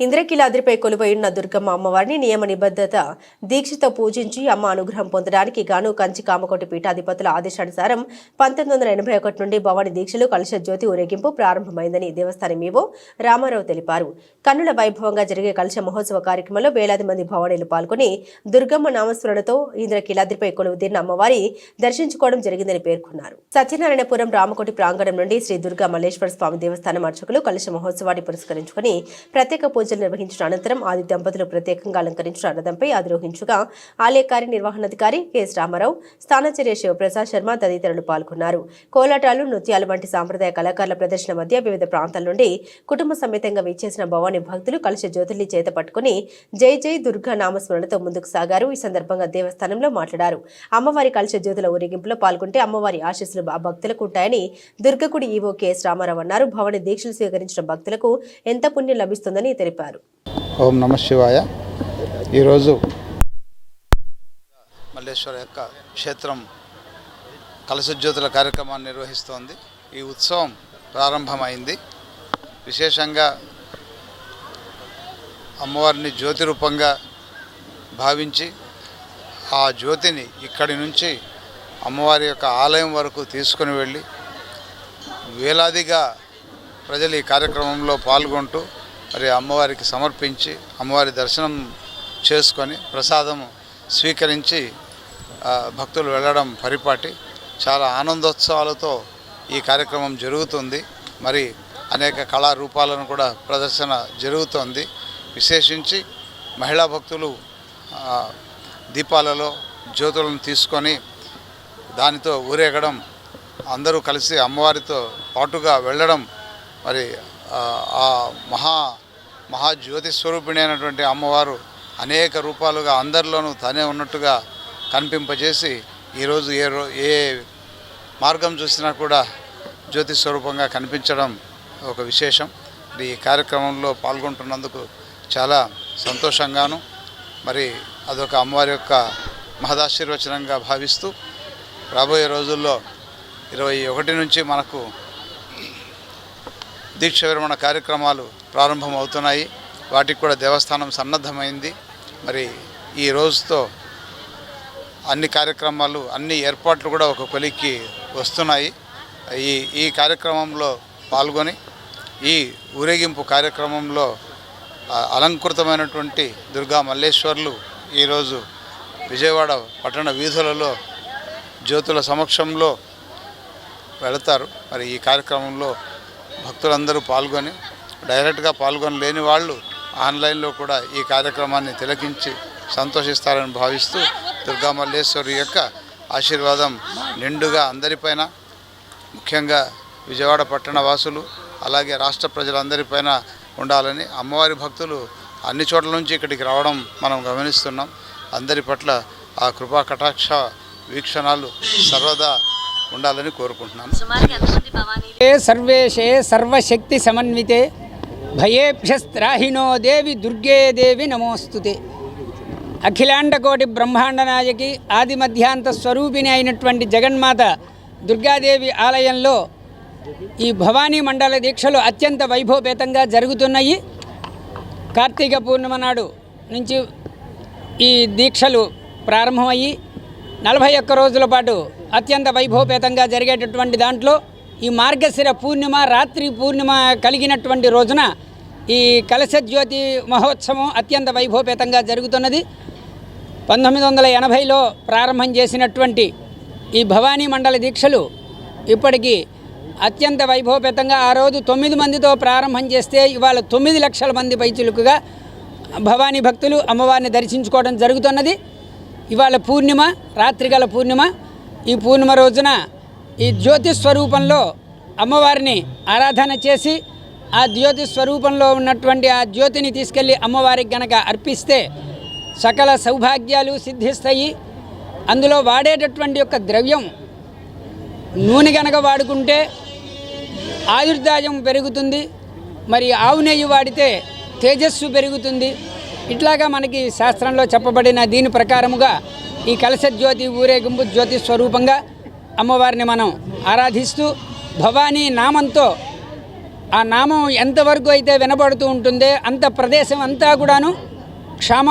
ఇంద్రకీలాద్రిపై కొలువైన దుర్గమ్మ అమ్మవారిని నియమ నిబద్ధత దీక్షతో పూజించి అమ్మ అనుగ్రహం పొందడానికి గాను కంచి కామకోటి పీఠాధిపతుల ఆదేశానుసారం పంతొమ్మిది వందల ఎనభై ఒకటి నుండి భవాని దీక్షలు కలుష జ్యోతి ఊరేగింపు ప్రారంభమైందని దేవస్థానం ఈవో రామారావు తెలిపారు. కన్నుల వైభవంగా జరిగే కలుష మహోత్సవ కార్యక్రమంలో వేలాది మంది భవానీలు పాల్గొని దుర్గమ్మ నామస్మరణతో ఇంద్రకీలాద్రిపై కొలువుదీరిన అమ్మవారి దర్శించుకోవడం జరిగిందని పేర్కొన్నారు. సత్యనారాయణపురం రామకోటి ప్రాంగణం నుండి శ్రీ దుర్గా మల్లేశ్వర స్వామి దేవస్థానం అర్చకులు కలుష మహోత్సవాన్ని పురస్కరించుకుని ప్రత్యేక పూజలు నిర్వహించిన అనంతరం ఆది దంపతులు ప్రత్యేకంగా అలంకరించిన రథంపై అధిరోహించగా ఆలయ కార్యనిర్వహణాధికారి కెఎస్ రామారావు స్థానాచార్య శివప్రసాద్ శర్మ తదితరులు పాల్గొన్నారు. కోలాటాలు నృత్యాలు వంటి సాంప్రదాయ కళాకారుల ప్రదర్శన మధ్య వివిధ ప్రాంతాల నుండి కుటుంబ సమేతంగా విచ్చేసిన భవానీ భక్తులు కలశ జ్యోతుల్ని చేత పట్టుకుని జై జై దుర్గా నామస్మరణతో ముందుకు సాగారు. ఈ సందర్భంగా దేవస్థానంలో మాట్లాడారు. అమ్మవారి కలశ జ్యోతుల ఊరేగింపులో పాల్గొంటే అమ్మవారి ఆశీస్సులు ఆ భక్తులకు ఉంటాయని దుర్గకుడి ఈవో కెఎస్ రామారావు అన్నారు. భవాని దీక్షలు స్వీకరించిన భక్తులకు ఎంత పుణ్యం లభిస్తుందని తెలిపారు. ఓం నమ శివాయ. ఈరోజు మల్లేశ్వర యొక్క క్షేత్రం కలశజ్యోతుల కార్యక్రమాన్ని నిర్వహిస్తోంది. ఈ ఉత్సవం ప్రారంభమైంది. విశేషంగా అమ్మవారిని జ్యోతి రూపంగా భావించి ఆ జ్యోతిని ఇక్కడి నుంచి అమ్మవారి యొక్క ఆలయం వరకు తీసుకుని వెళ్ళి వేలాదిగా ప్రజలు ఈ కార్యక్రమంలో పాల్గొంటూ మరి అమ్మవారికి సమర్పించి అమ్మవారి దర్శనం చేసుకొని ప్రసాదం స్వీకరించి భక్తులు వెళ్ళడం పరిపాటి. చాలా ఆనందోత్సవాలతో ఈ కార్యక్రమం జరుగుతుంది. మరి అనేక కళారూపాలను కూడా ప్రదర్శన జరుగుతోంది. విశేషించి మహిళా భక్తులు దీపాలలో జ్యోతులను తీసుకొని దానితో ఊరేగడం అందరూ కలిసి అమ్మవారితో పాటుగా వెళ్ళడం మరి ఆ మహా మహాజ్యోతి స్వరూపిణి అయినటువంటి అమ్మవారు అనేక రూపాలుగా అందరిలోనూ తనే ఉన్నట్టుగా కనిపింపజేసి ఈరోజు ఏ రో ఏ మార్గం చూసినా కూడా జ్యోతి స్వరూపంగా కనిపించడం ఒక విశేషం. ఈ కార్యక్రమంలో పాల్గొంటున్నందుకు చాలా సంతోషంగాను మరి అదొక అమ్మవారి యొక్క మహదాశీర్వచనంగా భావిస్తూ రాబోయే రోజుల్లో ఇరవై ఒకటి నుంచి మనకు దీక్ష విరమణ కార్యక్రమాలు ప్రారంభమవుతున్నాయి. వాటికి కూడా దేవస్థానం సన్నద్ధమైంది. మరి ఈ రోజుతో అన్ని కార్యక్రమాలు అన్ని ఏర్పాట్లు కూడా ఒక కొలిక్కి వస్తున్నాయి. ఈ ఈ కార్యక్రమంలో పాల్గొని ఈ ఊరేగింపు కార్యక్రమంలో అలంకృతమైనటువంటి దుర్గా మల్లేశ్వర్లు ఈరోజు విజయవాడ పట్టణ వీధులలో జ్యోతుల సమక్షంలో వెళతారు. మరి ఈ కార్యక్రమంలో భక్తులందరూ పాల్గొని డైరెక్ట్గా పాల్గొనలేని వాళ్ళు ఆన్లైన్లో కూడా ఈ కార్యక్రమాన్ని తిలకించి సంతోషిస్తారని భావిస్తూ దుర్గా మల్లేశ్వరి యొక్క ఆశీర్వాదం నిండుగా అందరిపైన ముఖ్యంగా విజయవాడ పట్టణ వాసులు అలాగే రాష్ట్ర ప్రజలందరిపైన ఉండాలని అమ్మవారి భక్తులు అన్ని చోట్ల నుంచి ఇక్కడికి రావడం మనం గమనిస్తున్నాం. అందరి పట్ల ఆ కృపా కటాక్ష వీక్షణాలు సర్వదా ఉండాలని కోరుకుంటున్నాను. ఏ సర్వేషే సర్వశక్తి సమన్వితే. భయేభ్యస్త్రాహినో దేవి దుర్గే దేవి నమోస్తుతే. అఖిలాండకోటి బ్రహ్మాండ నాయకి ఆది మధ్యాంత స్వరూపిణి అయినటువంటి జగన్మాత దుర్గాదేవి ఆలయంలో ఈ భవానీ మండల దీక్షలు అత్యంత వైభవపేతంగా జరుగుతున్నాయి. కార్తీక పూర్ణిమ నాడు నుంచి ఈ దీక్షలు ప్రారంభమయ్యి నలభై ఒక్క రోజుల పాటు అత్యంత వైభవపేతంగా జరిగేటటువంటి దాంట్లో ఈ మార్గశిర పూర్ణిమ రాత్రి పూర్ణిమ కలిగినటువంటి రోజున ఈ కలశజ్యోతి మహోత్సవం అత్యంత వైభవపేతంగా జరుగుతున్నది. పంతొమ్మిది వందల ఎనభైలో ప్రారంభం చేసినటువంటి ఈ భవానీ మండల దీక్షలు ఇప్పటికీ అత్యంత వైభవపేతంగా ఆ రోజు తొమ్మిది మందితో ప్రారంభం చేస్తే ఇవాళ తొమ్మిది లక్షల మంది పైచులుకుగా భవానీ భక్తులు అమ్మవారిని దర్శించుకోవడం జరుగుతున్నది. ఇవాళ పూర్ణిమ రాత్రిగల పూర్ణిమ ఈ పూర్ణిమ రోజున ఈ జ్యోతి స్వరూపంలో అమ్మవారిని ఆరాధన చేసి ఆ జ్యోతి స్వరూపంలో ఉన్నటువంటి ఆ జ్యోతిని తీసుకెళ్ళి అమ్మవారికి గనక అర్పిస్తే సకల సౌభాగ్యాలు సిద్ధిస్తాయి. అందులో వాడేటటువంటి యొక్క ద్రవ్యం నూనె గనక వాడుకుంటే ఆయుర్దాయం పెరుగుతుంది మరి ఆవు నెయ్యి వాడితే తేజస్సు పెరుగుతుంది. ఇట్లాగా మనకి శాస్త్రంలో చెప్పబడిన దీని ప్రకారముగా ఈ కలశ జ్యోతి ఊరేగింపు జ్యోతి స్వరూపంగా అమ్మవారిని మనం ఆరాధిస్తూ భవానీ నామంతో ఆ నామం ఎంతవరకు అయితే వినబడుతూ ఉంటుందో అంత ప్రదేశం అంతా కూడాను క్షామ